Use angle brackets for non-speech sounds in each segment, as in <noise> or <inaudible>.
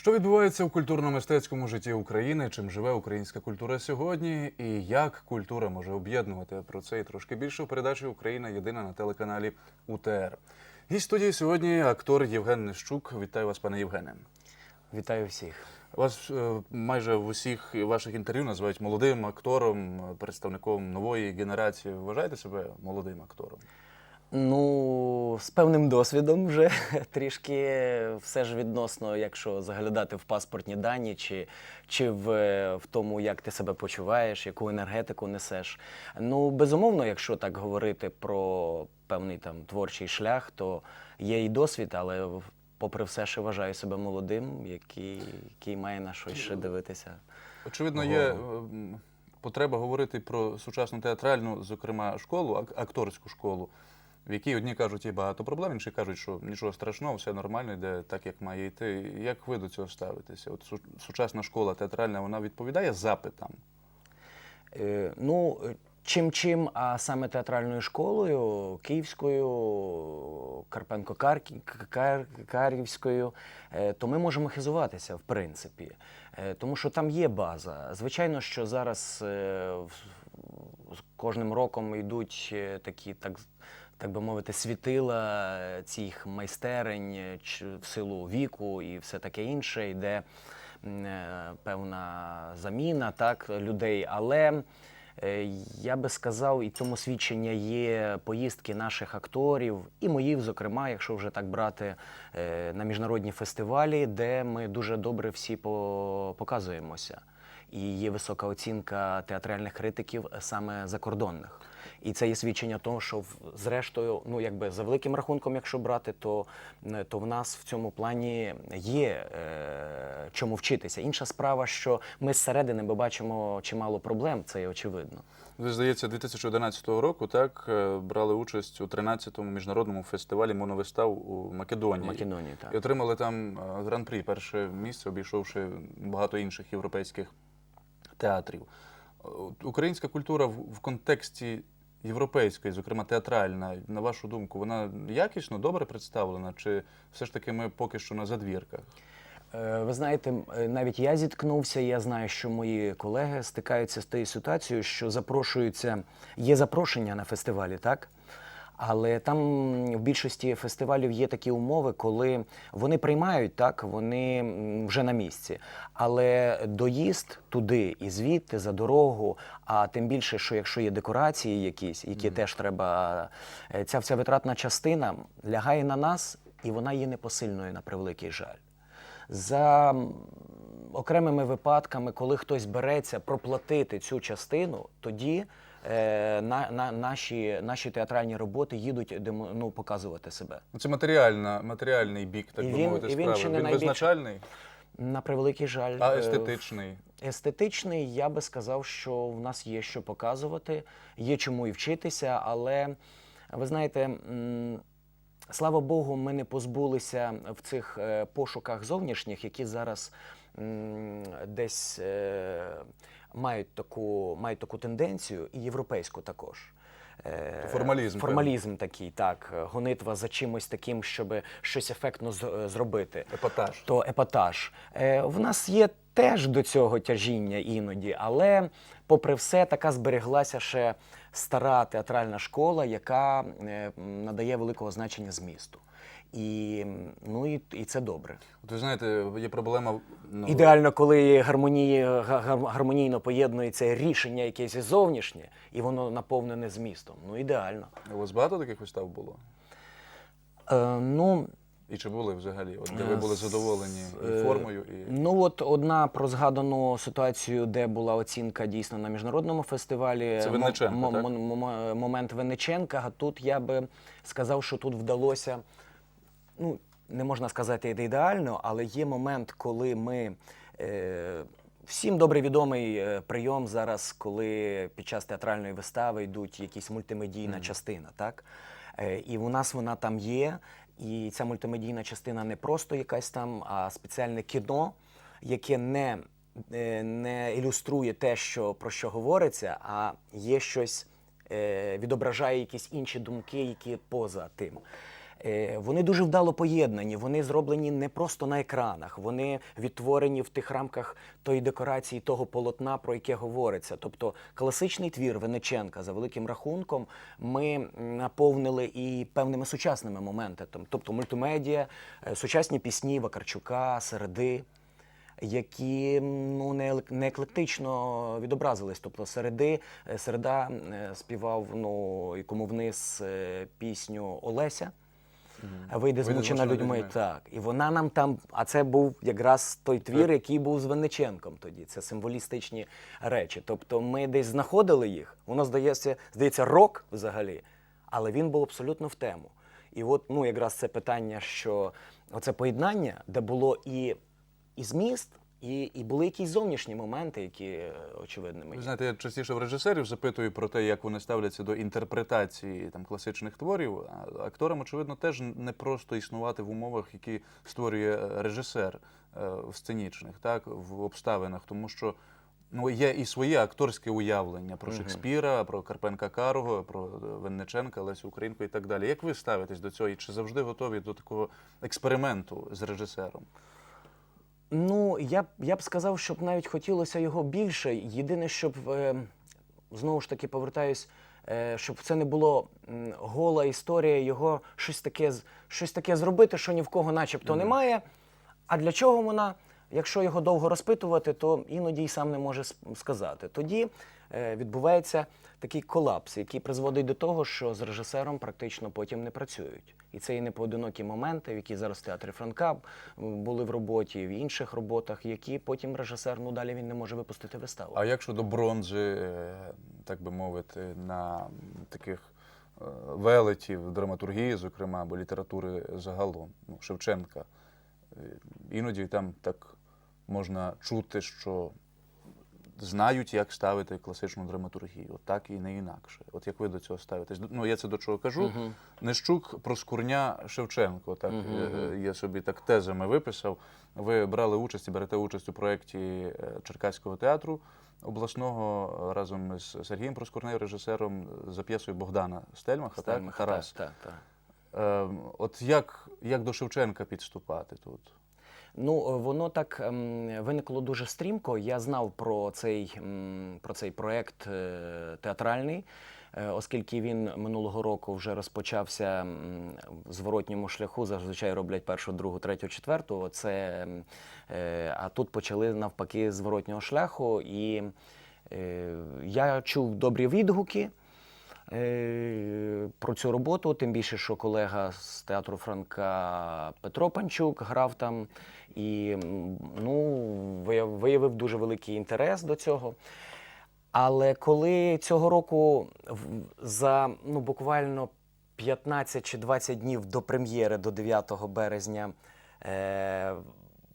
Що відбувається у культурно-мистецькому житті України? Чим живе українська культура сьогодні? І як культура може об'єднувати про це і трошки більше у передачі Україна єдина на телеканалі УТР. Гість студії сьогодні актор Євген Нищук. Вітаю вас, пане Євгене. Вітаю всіх. Вас е, майже в усіх ваших інтерв'ю називають молодим актором, представником нової генерації. Вважаєте себе молодим актором? Ну, з певним досвідом вже <laughs> трішки все ж відносно, якщо заглядати в паспортні дані, чи, чи в, в тому, як ти себе почуваєш, яку енергетику несеш. Ну, безумовно, якщо так говорити про певний там творчий шлях, то є і досвід, але попри все, ще вважаю себе молодим, який, який має на щось ще дивитися. Очевидно, є е, потреба говорити про сучасну театральну, зокрема, школу, акторську школу, в якій одні кажуть, є багато проблем, інші кажуть, що нічого страшного, все нормально, йде так, як має йти. Як ви до цього ставитеся? От сучасна школа театральна, вона відповідає запитам? Е, Ну, чим чим, а саме театральною школою, київською, Карпенко-Карківською, е, то ми можемо хизуватися, в принципі. Е, Тому що там є база. Звичайно, що зараз е, з кожним роком йдуть такі, так, так би мовити, світила цих майстерень е, в силу віку і все таке інше, йде е, певна заміна так, людей. Але е, я би сказав, і цьому свідчення є поїздки наших акторів, і моїх, зокрема, якщо вже так брати на міжнародні фестивалі, де ми дуже добре всі показуємося. І є висока оцінка театральних критиків саме закордонних. І це є свідчення того, що зрештою, ну якби за великим рахунком, якщо брати, то, то в нас в цьому плані є е, чому вчитися. Інша справа, що ми зсередини ми бачимо чимало проблем, це є очевидно. Ви, здається, 2011 року так е, брали участь у 13-му міжнародному фестивалі моновистав у Македонії. Македонії, так. І отримали там е, гран-прі, перше місце, обійшовши багато інших європейських театрів. Українська культура в контексті європейської, зокрема театральна, на вашу думку, вона якісно добре представлена, чи все ж таки ми поки що на задвірках? Е, Ви знаєте, е, навіть я зіткнувся. Я знаю, що мої колеги стикаються з тією ситуацією, що запрошуються, є запрошення на фестивалі, так? Але там в більшості фестивалів є такі умови, коли вони приймають так, вони вже на місці. Але доїзд туди і звідти за дорогу, а тим більше, що якщо є декорації якісь, які теж треба, е, ця вся витратна частина лягає на нас, і вона є непосильною на превеликий жаль. За окремими випадками, коли хтось береться проплатити цю частину, тоді на, на, наші, наші театральні роботи їдуть демо- ну, показувати себе. Ну, Це матеріальна, матеріальний бік, так І би він- мовити, і він справи. він найбільш- визначальний, На превеликий жаль, а е, естетичний. Естетичний, я би сказав, що в нас є що показувати, є чому і вчитися, але ви знаєте, слава Богу, ми не позбулися в цих е, пошуках зовнішніх, які зараз десь е, мають таку, мають таку тенденцію, і європейську також. Е, Формалізм, Формалізм такий, так, гонитва за чимось таким, щоб щось ефектно е, зробити Епатаж. то епатаж. В нас є теж до цього тяжіння іноді, але, попри все, така збереглася ще стара театральна школа, яка надає великого значення змісту. І, ну, і, і це добре. От ви знаєте, є проблема. Ну, Ідеально, коли гармонії, га- га- гармонійно поєднується рішення якесь і зовнішнє, і воно наповнене змістом. Ну, ідеально. У вас багато таких вистав було? Е, ну, І чи були взагалі? От де ви були Е, задоволені і е, формою, і Ну от одна про згадану ситуацію, де була оцінка дійсно на міжнародному фестивалі. Це Винниченко, так? мо- мо- момент Винниченка. А тут я би сказав, що тут вдалося. Ну, не можна сказати ідеально, але є момент, коли ми. Е, Всім добре відомий е, прийом зараз, коли під час театральної вистави йдуть якісь мультимедійна частина, так? Е, І у нас вона там є. І ця мультимедійна частина не просто якась там, а спеціальне кіно, яке не, е, не ілюструє те, що, про що говориться, а є щось, відображає якісь інші думки, які поза тим. Е, Вони дуже вдало поєднані, вони зроблені не просто на екранах, вони відтворені в тих рамках тої декорації, того полотна, про яке говориться. Тобто класичний твір Венеченка за великим рахунком ми наповнили і певними сучасними моментами, тобто мультимедіа, е, сучасні пісні Вакарчука, Середи які ну, не, не еклектично відобразились. Тобто середи, е, середа співав ну, і кому вниз пісню Олеся. Вийде «Вийде змучена людьми». Так. І вона нам там, а це був якраз той твір, який був з Винниченком тоді. Це символістичні речі. Тобто ми десь знаходили їх, воно здається, здається, рок взагалі, але він був абсолютно в тему. І от ну, якраз це питання, що оце поєднання, де було і, і зміст, і, і були якісь зовнішні моменти, які е, очевидними Ви знаєте, я частіше в режисерів запитую про те, як вони ставляться до інтерпретації там класичних творів. А акторам, очевидно, теж не просто існувати в умовах, які створює е, режисер е, в сценічних, так в обставинах, тому що. Ну, є і своє акторське уявлення про Шекспіра, про Карпенка Карого, про е, Винниченка, Лесю Українку і так далі. Як ви ставитесь до цього? І чи завжди готові до такого експерименту з режисером? Ну, я б я б сказав, щоб навіть хотілося його більше. Єдине, щоб е, знову ж таки повертаюсь, е, щоб це не було м, гола історія, його щось таке, з- щось таке зробити, що ні в кого начебто немає. А для чого вона? Якщо його довго розпитувати, то іноді й сам не може сказати. Тоді е, відбувається такий колапс, який призводить до того, що з режисером практично потім не працюють. І це і не поодинокі моменти, які зараз в театрі Франка були в роботі, в інших роботах, які потім режисер, ну далі він не може випустити виставу. А як щодо бронзи, е, так би мовити, на таких е, велетів драматургії, зокрема, або літератури загалом, ну, Шевченка, іноді там так можна чути, що знають, як ставити класичну драматургію, От так і не інакше. От як ви до цього ставитесь? Ну, я це до чого кажу. Нещук про скурня Шевченко. Так е, я собі так тезами виписав. Ви брали участь і берете участь у проєкті е, Черкаського театру обласного е, разом з Сергієм Проскурнею, режисером за п'єсою Богдана Стельмаха, Стельмах, так? Тарас. Так, так, так. Е, от як, як до Шевченка підступати тут? Ну, е, воно так ем, виникло дуже стрімко. Я знав про цей, м, про цей проект е, театральний, е, оскільки він минулого року вже розпочався в зворотньому шляху. Зазвичай роблять першу, другу, третю, четверту. Це, е, а тут почали навпаки зворотнього шляху. І я чув добрі відгуки про цю роботу, тим більше, що колега з театру Франка Петро Панчук грав там і ну, виявив дуже великий інтерес до цього. Але коли цього року за ну, буквально 15 чи 20 днів до прем'єри, до 9 березня, е,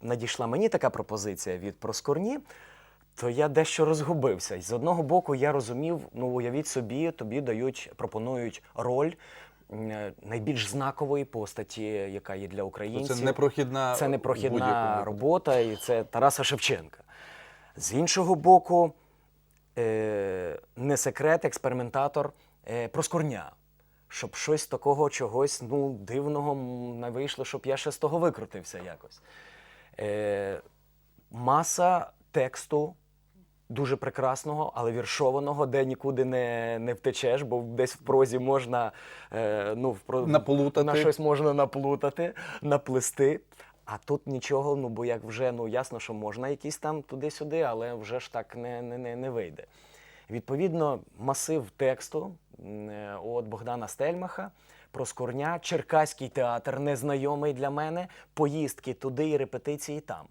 надійшла мені така пропозиція від Проскурні, то я дещо розгубився. З одного боку, я розумів, ну уявіть собі, тобі дають, пропонують роль е, найбільш знакової постаті, яка є для українців. це непрохідна, Це непрохідна робота, і це Тараса Шевченка. З іншого боку, е, не секрет, експериментатор е, Проскурня. Щоб щось такого чогось ну, дивного не вийшло, щоб я ще з того викрутився якось. Маса тексту дуже прекрасного, але віршованого, де нікуди не, не втечеш, бо десь в прозі можна е, ну, в про... Наплутати. на щось можна наплутати, наплести. А тут нічого, ну бо як вже ну ясно, що можна якісь там туди-сюди, але вже ж так не, не, не, не вийде. Відповідно, масив тексту е, от Богдана Стельмаха про Скорня, Черкаський театр, незнайомий для мене, поїздки туди і репетиції там.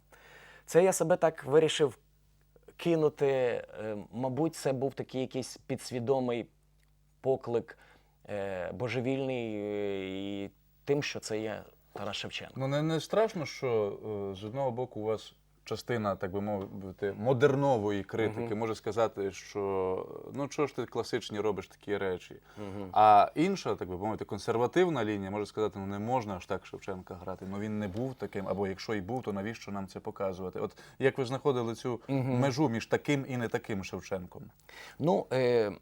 Це я себе так вирішив кинути. е, Мабуть, це був такий якийсь підсвідомий поклик е, божевільний е, і тим, що це є Тарас Шевченко. Ну не, не страшно, що з одного боку у вас частина, так би мовити, модернової критики може сказати, що ну чого ж ти класичні робиш такі речі. А інша, так би мовити, консервативна лінія може сказати, ну не можна аж так Шевченка грати. Ну він не був таким, або якщо і був, то навіщо нам це показувати? От як ви знаходили цю межу між таким і не таким Шевченком? Ну, е,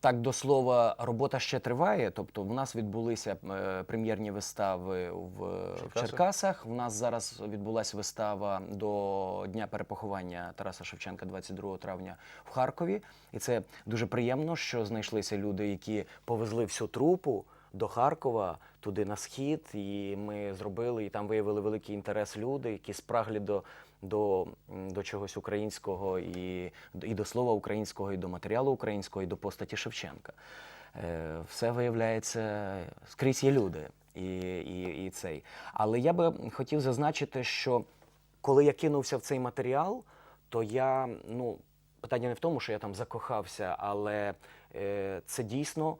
Так, до слова, робота ще триває. Тобто, в нас відбулися е, прем'єрні вистави в, в Черкасах? Черкасах. У нас зараз відбулася вистава до Дня перепоховання Тараса Шевченка 22 травня в Харкові. І це дуже приємно, що знайшлися люди, які повезли всю трупу до Харкова, туди на схід. І ми зробили, і там виявили великий інтерес люди, які спраглі до, до, до чогось українського, і, і до слова українського, і до матеріалу українського, і до постаті Шевченка. Е, Все виявляється, скрізь є люди. І, і, і цей. Але я би хотів зазначити, що коли я кинувся в цей матеріал, то я ну, питання не в тому, що я там закохався, але е, це дійсно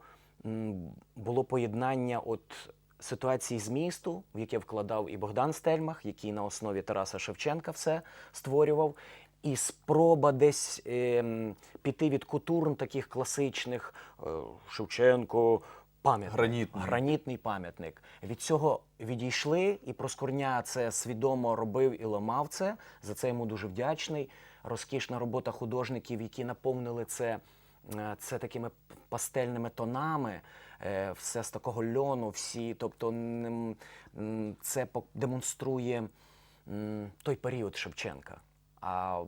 було поєднання от ситуації з місту, в яке вкладав і Богдан Стельмах, який на основі Тараса Шевченка все створював. І спроба десь ем, піти від кутурн таких класичних е, Шевченко, пам'ятник, Гранітний. гранітний пам'ятник. Від цього відійшли, і Проскурня це свідомо робив і ламав це. За це йому дуже вдячний. Розкішна робота художників, які наповнили це, е, це такими пастельними тонами. Е, Все з такого льону, всі, тобто це демонструє той період Шевченка. А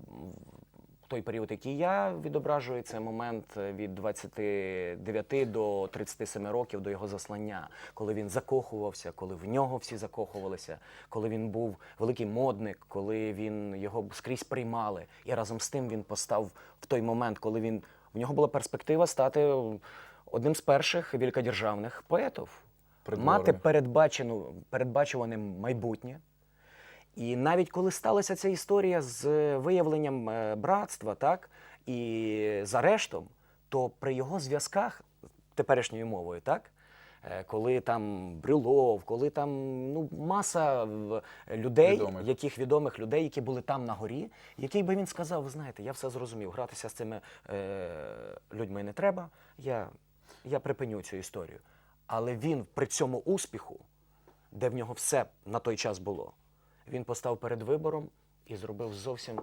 той період, який я відображую, це момент е, від 29 до 37 років до його заслання, коли він закохувався, коли в нього всі закохувалися, коли він був великий модник, коли він його скрізь приймали. І разом з тим він постав в той момент, коли він в нього була перспектива стати одним з перших великодержавних поетів, мати передбачену передбачуване майбутнє. І навіть коли сталася ця історія з виявленням е, братства, так, і з арештом, то при його зв'язках теперішньою мовою, так, е, коли там Брюлов, коли там ну, маса людей, Відомих. яких відомих людей, які були там на горі, який би він сказав, ви знаєте, я все зрозумів, гратися з цими е, людьми не треба, я, я припиню цю історію. Але він при цьому успіху, де в нього все на той час було, він постав перед вибором і зробив зовсім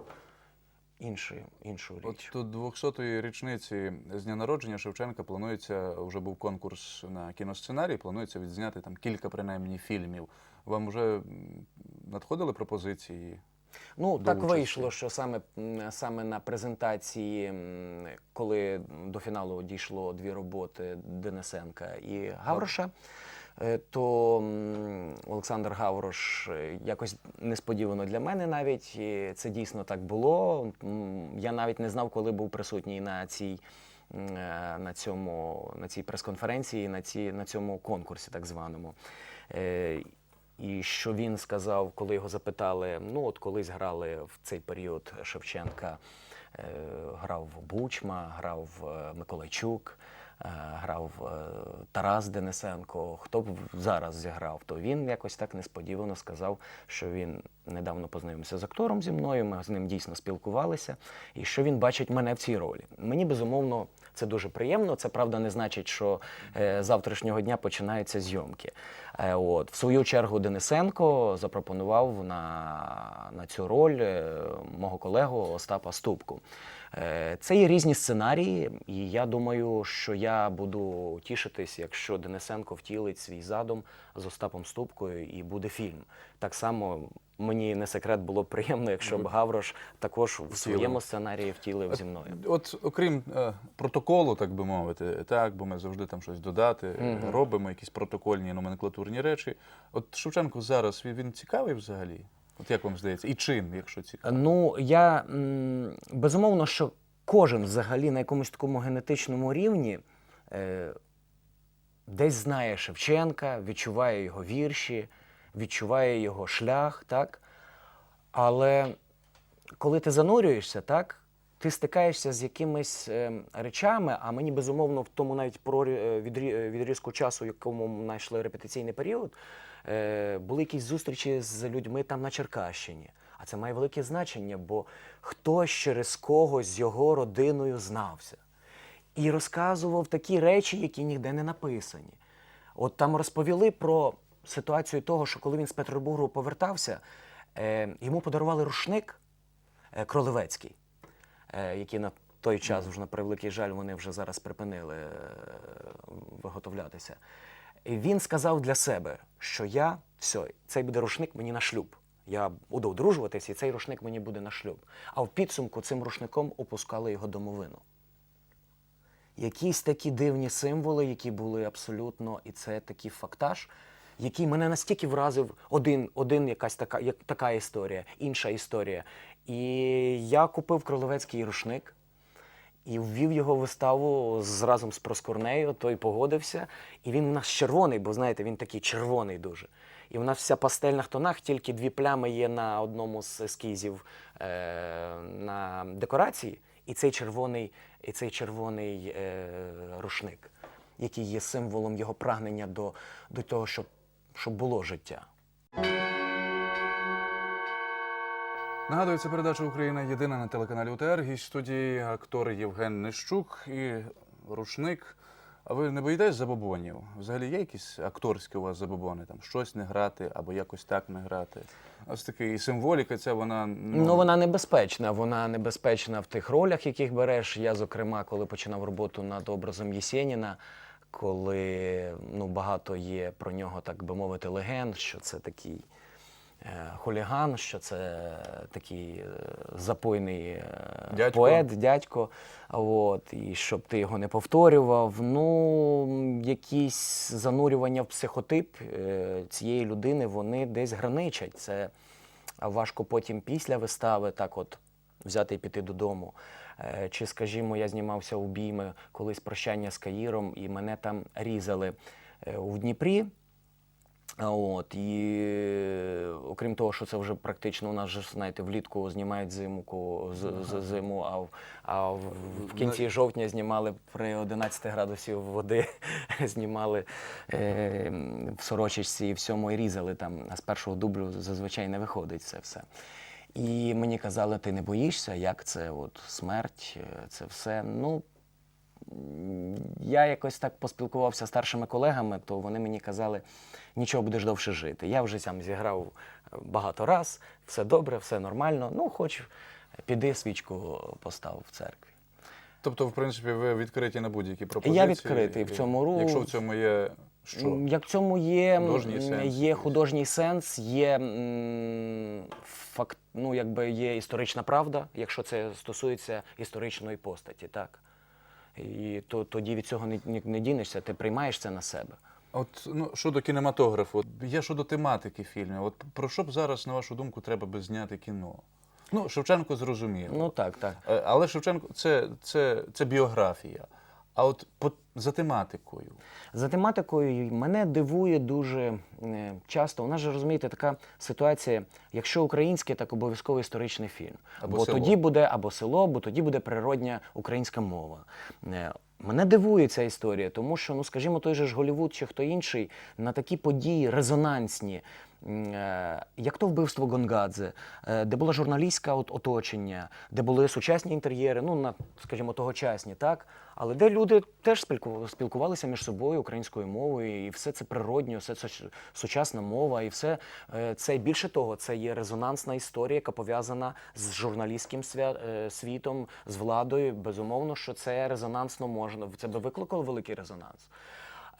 іншу, іншу От річ. тут 200-ї річниці з дня народження Шевченка планується, вже був конкурс на кіносценарій, планується відзняти там кілька принаймні фільмів. Вам вже надходили пропозиції? Ну, до так участі. вийшло, що саме, саме на презентації, коли до фіналу дійшло дві роботи Денисенка і Гавроша, е, то Олександр Гаврош е, якось несподівано для мене навіть і це дійсно так було. Я навіть не знав, коли був присутній на цій. е, На цьому на цій прес-конференції, на ці на цьому конкурсі, так званому. І що він сказав, коли його запитали: ну, от колись грали в цей період Шевченка, е, грав Бучма, грав е, Миколайчук, грав е, Тарас Денисенко. Хто б зараз зіграв? То він якось так несподівано сказав, що він недавно познайомився з актором зі мною. Ми з ним дійсно спілкувалися, і що він бачить мене в цій ролі. Мені безумовно. Це дуже приємно. Це правда не значить, що е, завтрашнього дня починаються зйомки. Е, от в свою чергу Денисенко запропонував на, на цю роль е, мого колегу Остапа Ступку. Е, це є різні сценарії, і я думаю, що я буду тішитись, якщо Денисенко втілить свій задум з Остапом Ступкою і буде фільм. Так само мені не секрет було б приємно, якщо б Гаврош також в своєму сценарії втілив зі мною. От окрім е, протоколу, так би мовити, так, бо ми завжди там щось додати, е, Мгм. робимо якісь протокольні номенклатурні речі. От Шевченко зараз він, він цікавий взагалі? От як вам здається? І чим, якщо цікавий? Ну, я безумовно, що кожен взагалі на якомусь такому генетичному рівні е, десь знає Шевченка, відчуває його вірші, відчуває його шлях, так? Але коли ти занурюєшся, так, ти стикаєшся з якимись е, речами, а мені безумовно в тому навіть прорі- е, е, відрізку часу, якому ми знайшли репетиційний період, були якісь зустрічі з людьми там на Черкащині. А це має велике значення, бо хтось через когось з його родиною знався і розказував такі речі, які ніде не написані. От там розповіли про ситуацію того, що коли він з Петербургу повертався, е, йому подарували рушник е, кролевецький, е, який на той час, вже на превеликий жаль, вони вже зараз припинили е, виготовлятися. Він сказав для себе, що я все, цей буде рушник мені на шлюб. Я буду одружуватися, і цей рушник мені буде на шлюб. А в підсумку цим рушником опускали його домовину. Якісь такі дивні символи, які були абсолютно, і це такий фактаж, який мене настільки вразив. Один, один якась така, як, така історія, інша історія. І я купив кроловецький рушник і ввів його виставу з, разом з Проскурнею, той погодився. І він у нас червоний, бо знаєте, він такий червоний дуже. І в нас вся в тонах, тільки дві плями є на одному з ескізів е, на декорації, і цей червоний, і цей червоний е, рушник, який є символом його прагнення до, до того, щоб, щоб було життя. Нагадую, це передача Україна єдина на телеканалі УТР. Гість студії актор Євген Нищук і рушник. А ви не боїтесь забобонів? Взагалі є якісь акторські у вас забобони? Там щось не грати або якось так не грати? Ось таки, і символіка ця вона ну, Ну, вона небезпечна. Вона небезпечна в тих ролях, яких береш. Я, зокрема, коли починав роботу над образом Єсєніна, коли ну, багато є про нього, так би мовити, легенд, що це такий хуліган, що це такий е, запойний е, Дядько. поет, дядько. От, і щоб ти його не повторював. Ну, якісь занурювання в психотип е, цієї людини, вони десь граничать. Це важко потім після вистави так от взяти і піти додому. Е, Чи, скажімо, я знімався у бійми колись прощання з Каїром, і мене там різали е, у Дніпрі. От, і окрім того, що це вже практично у нас же, знаєте, влітку знімають зиму, з, з- зиму, а, в, а в, в кінці жовтня знімали при 11 градусів води, <laughs> знімали е, в сорочечці і всьому і різали там. А з першого дублю зазвичай не виходить це все. І мені казали, ти не боїшся, як це от смерть, е, це все. Ну, я якось так поспілкувався з старшими колегами, то вони мені казали, нічого будеш довше жити. Я вже сам зіграв багато раз, все добре, все нормально. Ну, хоч піди свічку постав в церкві. Тобто, в принципі, ви відкриті на будь-які пропозиції. Я відкритий в цьому ру- Якщо в цьому є що? Як в цьому є, Художній сенс є художній сенс, є м, факт, ну, якби є історична правда, якщо це стосується історичної постаті, так. І то, тоді від цього не, не, не дінешся, ти приймаєш це на себе. От ну щодо кінематографу, є щодо тематики фільмів. От про що б зараз, на вашу думку, треба би зняти кіно? Ну, Шевченко зрозуміло. Ну так, так. Е, Але Шевченко це, це, це біографія. А от по, за тематикою. За тематикою мене дивує дуже е, часто. У нас же розумієте, така ситуація, якщо українське, так обов'язково історичний фільм. Або бо село. тоді буде або село, бо тоді буде природня українська мова. Е, Мене дивує ця історія, тому що, ну скажімо, той же ж Голівуд чи хто інший на такі події резонансні. е, Як то вбивство Гонгадзе, де було журналістське от- оточення, де були сучасні інтер'єри, ну на скажімо, тогочасні, так але де люди теж спілку- спілкувалися між собою українською мовою, і все це природньо, все це сучасна мова, і все е, це більше того, це є резонансна історія, яка пов'язана з журналістським е, світом, з владою. Безумовно, що це резонансно можна. Це би викликало великий резонанс.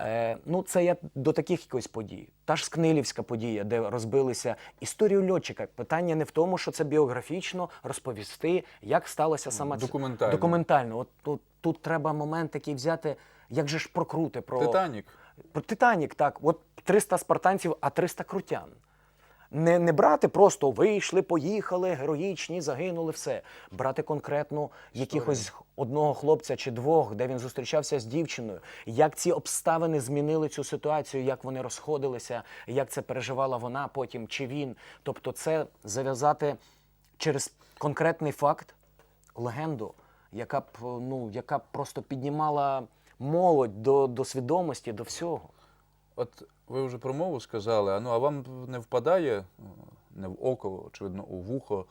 Е, ну, це я до таких якось подій. Та ж Скнилівська подія, де розбилися історію льотчика. Питання не в тому, що це біографічно розповісти, як сталося саме це. Документально. Документально. От тут, тут треба момент такий взяти, як же ж про круте, про Титанік. про Титанік, так. От 300 спартанців, а 300 крутян. Не, не брати просто вийшли, поїхали, героїчні, загинули, все. Брати конкретно якихось одного хлопця чи двох, де він зустрічався з дівчиною, як ці обставини змінили цю ситуацію, як вони розходилися, як це переживала вона потім, чи він. Тобто, це зав'язати через конкретний факт легенду, яка б ну, яка б просто піднімала молодь до, до свідомості, до всього. От ви вже про мову сказали, а ну а вам не впадає е, не в око, очевидно, у вухо,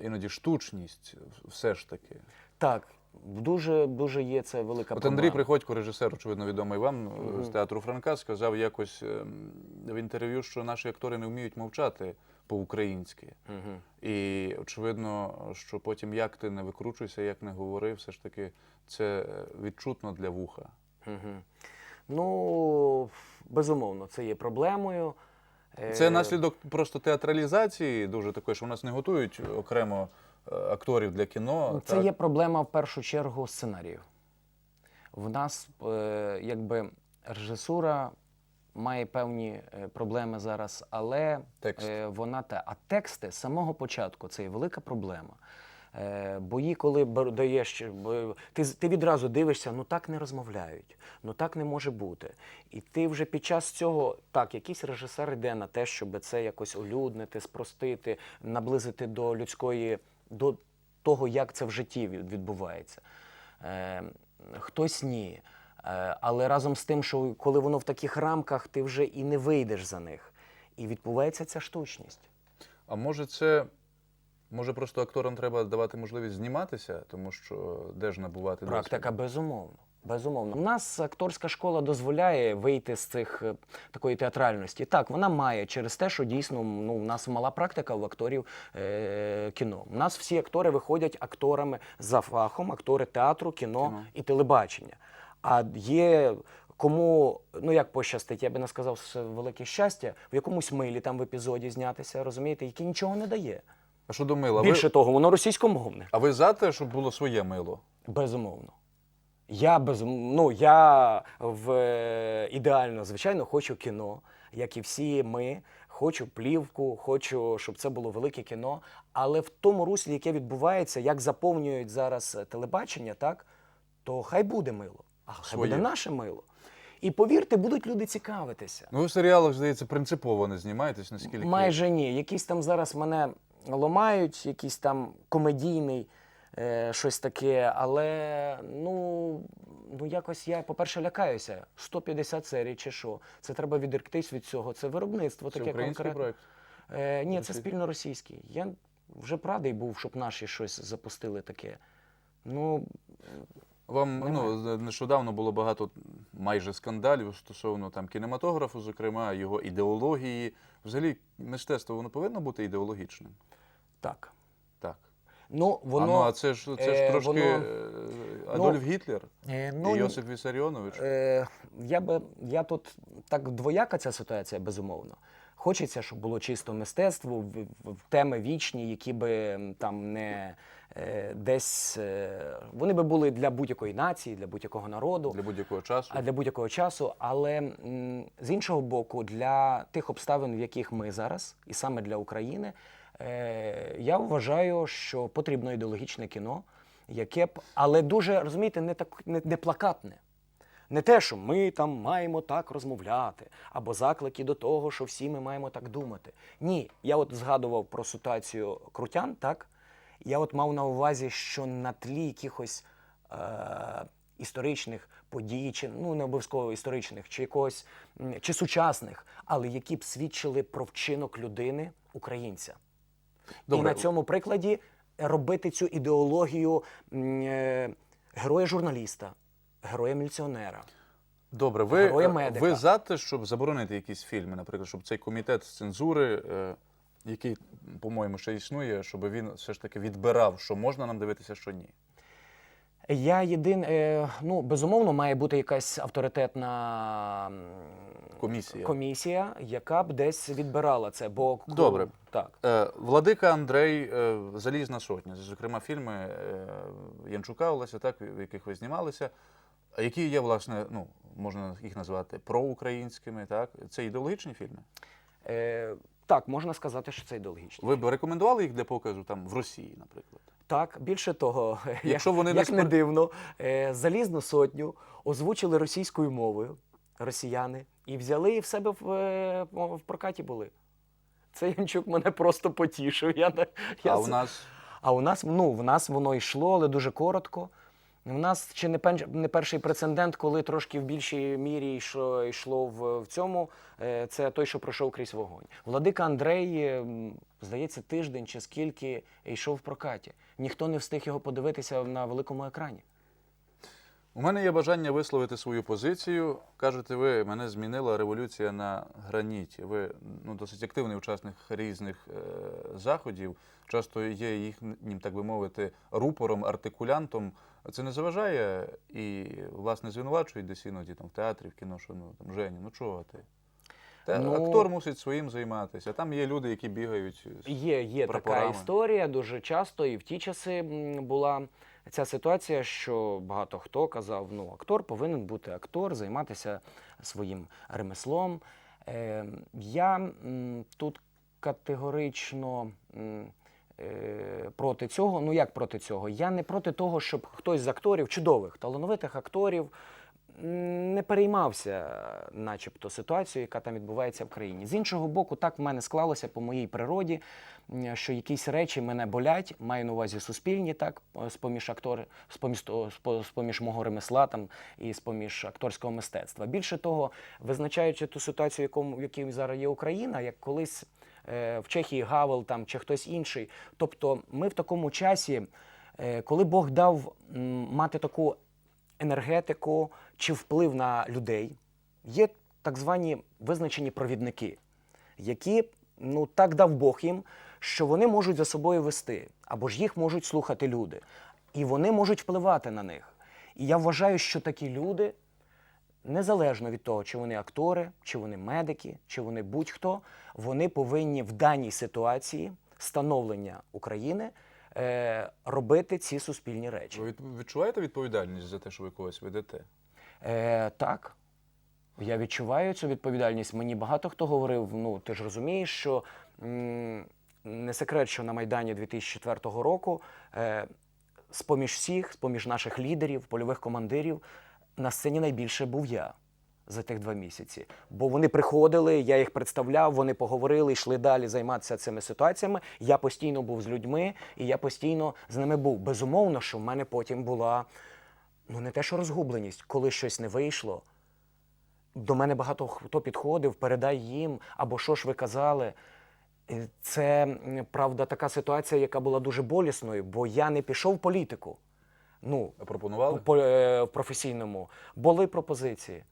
іноді штучність, все ж таки. Так, дуже дуже є це велика От проблема. Андрій Приходько, режисер, очевидно, відомий вам е, з театру Франка, сказав якось ем, в інтерв'ю, що наші актори не вміють мовчати, по-українськи. Угу. І очевидно, що потім як ти не викручуйся, як не говори, все ж таки це е, відчутно для вуха. Угу. Ну, безумовно, це є проблемою. Е, Це наслідок просто театралізації, дуже такої, що в нас не готують окремо е, акторів для кіно. Це так? є проблема в першу чергу сценарію. В нас е, якби режисура має певні е, проблеми зараз, але Текст. е, вона те. А тексти з самого початку це є велика проблема. Е, бої, коли даєш, ти, ти відразу дивишся, ну так не розмовляють, ну так не може бути. І ти вже під час цього, так, якийсь режисер йде на те, щоб це якось олюднити, спростити, наблизити до людської, до того, як це в житті відбувається. Е, хтось ні. Е, але разом з тим, що коли воно в таких рамках, ти вже і не вийдеш за них. І відбувається ця штучність. А може, це може просто акторам треба давати можливість зніматися, тому що де ж набувати досвід? Практика безумовно. Безумовно. У нас акторська школа дозволяє вийти з цих е, такої театральності. Так, вона має через те, що дійсно ну, у нас мала практика в акторів е, кіно. У нас всі актори виходять акторами за фахом, актори театру, кіно, Кіно. і телебачення. А є кому, ну як пощастить, я би не сказав велике щастя, в якомусь милі там в епізоді знятися, розумієте, який нічого не дає. А що до мила? Більше Ви, того, воно російськомовне. а ви за те, щоб було своє мило? Безумовно. Я без ну я в е, ідеально, звичайно, хочу кіно, як і всі ми. Хочу плівку, хочу, щоб це було велике кіно. Але в тому руслі, яке відбувається, як заповнюють зараз е, телебачення, так то хай буде мило, а хай Своє. буде наше мило. І повірте, будуть люди цікавитися. Ну, ви в серіалах, здається, принципово не знімаєтесь, наскільки. Майже ні. Якісь там зараз мене ламають, якийсь там комедійний е, щось таке, але ну, ну якось я, по-перше, лякаюся. 150 серій чи що. Це треба відректись від цього. Це виробництво Це таке український конкретне. проект. Е, ні, це Російський? спільно російський. Я вже б радий був, щоб наші щось запустили таке. Ну, Вам ну, нещодавно було багато майже скандалів стосовно там кінематографу, зокрема, його ідеології. Взагалі, мистецтво воно повинно бути ідеологічним. Так. Ну, воно. а, ну, а це ж це ж е, трошки воно- е, Адольф Гітлер е, і Йосип Вісаріонович. Е, я би я тут так двояка ця ситуація, безумовно. Хочеться, щоб було чисто мистецтво, в, теми вічні, які би там не е, десь е, вони би були для будь-якої нації, для будь-якого народу, Для будь-якого часу. а для будь-якого часу. Але з іншого боку, для тих обставин, в яких ми зараз, і саме для України, я вважаю, що потрібно ідеологічне кіно, яке б, але дуже розумієте, не так не, не плакатне. Не те, що ми там маємо так розмовляти, або заклики до того, що всі ми маємо так думати. Ні, я от згадував про ситуацію крутян, так? Я от мав на увазі, що на тлі якихось е- історичних подій, чи ну не обов'язково історичних, чи якогось чи сучасних, але які б свідчили про вчинок людини, українця. Добре. І на цьому прикладі робити цю ідеологію е, героя-журналіста, героя-міліціонера. Добре, ви, е, ви за те, щоб заборонити якісь фільми, наприклад, щоб цей комітет з цензури, е, який, по-моєму, ще існує, щоб він все ж таки відбирав, що можна нам дивитися, що ні. Я єдин, е, ну безумовно, має бути якась авторитетна Комісія. комісія, яка б десь відбирала це. Бо Добре. так. Е, Владика Андрей, е, Залізна сотня, зокрема, фільми е, Янчука Олеся, так, в яких ви знімалися, які є, власне, ну, можна їх назвати проукраїнськими, так? Це ідеологічні фільми. Е, так, можна сказати, що це ідеологічно. Ви б рекомендували їх для показу там в Росії, наприклад? Так, більше того, <laughs> Якщо як, вони не як не дивно, е, залізну сотню озвучили російською мовою росіяни і взяли і в себе в, е, в прокаті були. Це Янчук мене просто потішив. Я, я а у нас А у нас, ну, в нас воно йшло, але дуже коротко. У нас ще не, не перший прецедент, коли трошки в більшій мірі йшло, йшло в, в цьому. е, Це той, що пройшов крізь вогонь. Владика Андрей, е, здається, тиждень чи скільки йшов в прокаті. Ніхто не встиг його подивитися на великому екрані. У мене є бажання висловити свою позицію. Кажете, ви мене змінила революція на граніті. Ви ну, досить активний учасник різних е, заходів. Часто є їхнім, так би мовити, рупором, артикулянтом. Це не заважає і, власне, звинувачують десь іноді там в театрі, в кіно, що ну там Женя, ну чого ти? Та Ну- актор мусить своїм займатися. Там є люди, які бігають. з- Є, є така історія дуже часто, і в ті часи була ця ситуація, що багато хто казав: ну, актор повинен бути актор, займатися своїм ремеслом. Е, я м, тут категорично. м, Проти цього, ну як проти цього? Я не проти того, щоб хтось з акторів, чудових, талановитих акторів, не переймався, начебто, ситуацією, яка там відбувається в країні. З іншого боку, так в мене склалося по моїй природі, що якісь речі мене болять, маю на увазі суспільні, так, з поміж актори, з-поміж мого ремесла там, і з поміж акторського мистецтва. Більше того, визначаючи ту ситуацію, в якій зараз є Україна, як колись е, в Чехії Гавел там чи хтось інший. Тобто, ми в такому часі, е, коли Бог дав мати таку енергетику чи вплив на людей, є так звані визначені провідники, які ну так дав Бог їм, що вони можуть за собою вести, або ж їх можуть слухати люди, і вони можуть впливати на них. І я вважаю, що такі люди незалежно від того, чи вони актори, чи вони медики, чи вони будь-хто, вони повинні в даній ситуації становлення України е, робити ці суспільні речі. Ви відчуваєте відповідальність за те, що ви когось ведете? Е, так. Я відчуваю цю відповідальність. Мені багато хто говорив: ну ти ж розумієш, що м, не секрет, що на Майдані 2004 року е, з-поміж всіх, з-поміж наших лідерів, польових командирів, на сцені найбільше був я за тих два місяці. Бо вони приходили, я їх представляв, вони поговорили, йшли далі займатися цими ситуаціями. Я постійно був з людьми, і я постійно з ними був. Безумовно, що в мене потім була ну не те, що розгубленість, коли щось не вийшло. До мене багато хто підходив, передай їм, або що ж ви казали. Це правда така ситуація, яка була дуже болісною, бо я не пішов в політику. Ну, пропонували? по, е, в професійному. Були пропозиції.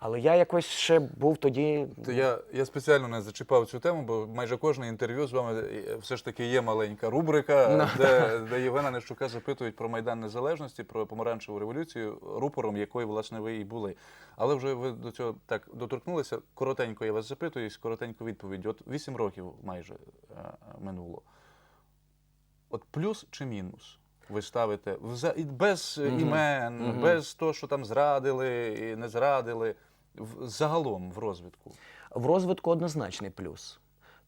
Але я якось ще був тоді. То я, я спеціально не зачіпав цю тему, бо майже кожне інтерв'ю з вами е, все ж таки є маленька рубрика, де, де Євгена Нещука запитують про Майдан Незалежності, про помаранчеву революцію, рупором якої, власне, ви і були. Але вже ви до цього так доторкнулися. Коротенько я вас запитую, і коротеньку відповідь. От вісім років майже е, минуло. От плюс чи мінус? Ви ставите вза- без е, Мгм. імен, Мгм. без того, що там зрадили і не зрадили. В- Загалом в розвитку. В розвитку однозначний плюс,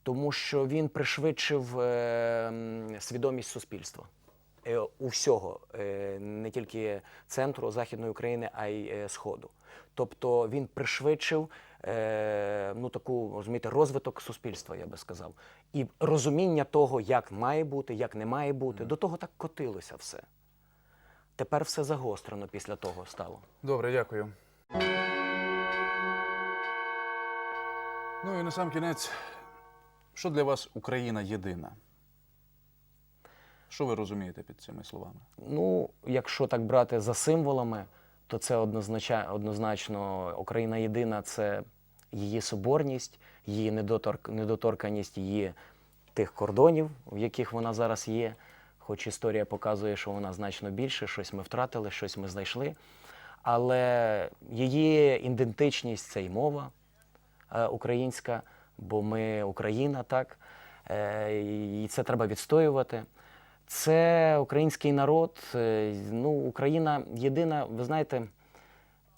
тому що він пришвидшив е, свідомість суспільства. Е, у всього, е, не тільки центру Західної України, а й е, Сходу. Тобто він пришвидшив ну, таку, розумієте, розвиток суспільства, я би сказав. І розуміння того, як має бути, як не має бути. До того так котилося все. Тепер все загострено після того стало. Добре, дякую. Ну і на сам кінець, що для вас Україна єдина? Що ви розумієте під цими словами? Ну, якщо так брати за символами, то це однозначно, Україна єдина це її соборність, її недоторк, недоторканість її тих кордонів, в яких вона зараз є. Хоч історія показує, що вона значно більше, щось ми втратили, щось ми знайшли. Але її ідентичність це й мова е, українська, бо ми Україна, так? Е, і це треба відстоювати. Це український народ. е, Ну, Україна єдина, ви знаєте,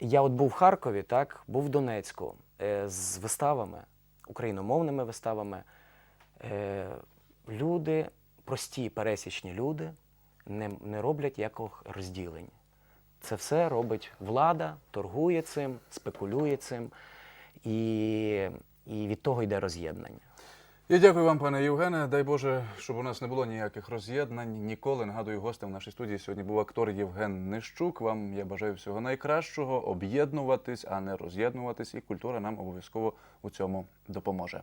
я от був в Харкові, так, був в Донецьку е, з виставами, україномовними виставами. Е, Люди, прості пересічні люди, не, не роблять якого розділень. Це все робить влада, торгує цим, спекулює цим, і, і від того йде роз'єднання. Я дякую вам, пане Євгене. Дай Боже, щоб у нас не було ніяких роз'єднань. Ніколи нагадую, гостем в нашій студії сьогодні був актор Євген Нищук. Вам я бажаю всього найкращого, об'єднуватись, а не роз'єднуватись, і культура нам обов'язково у цьому допоможе.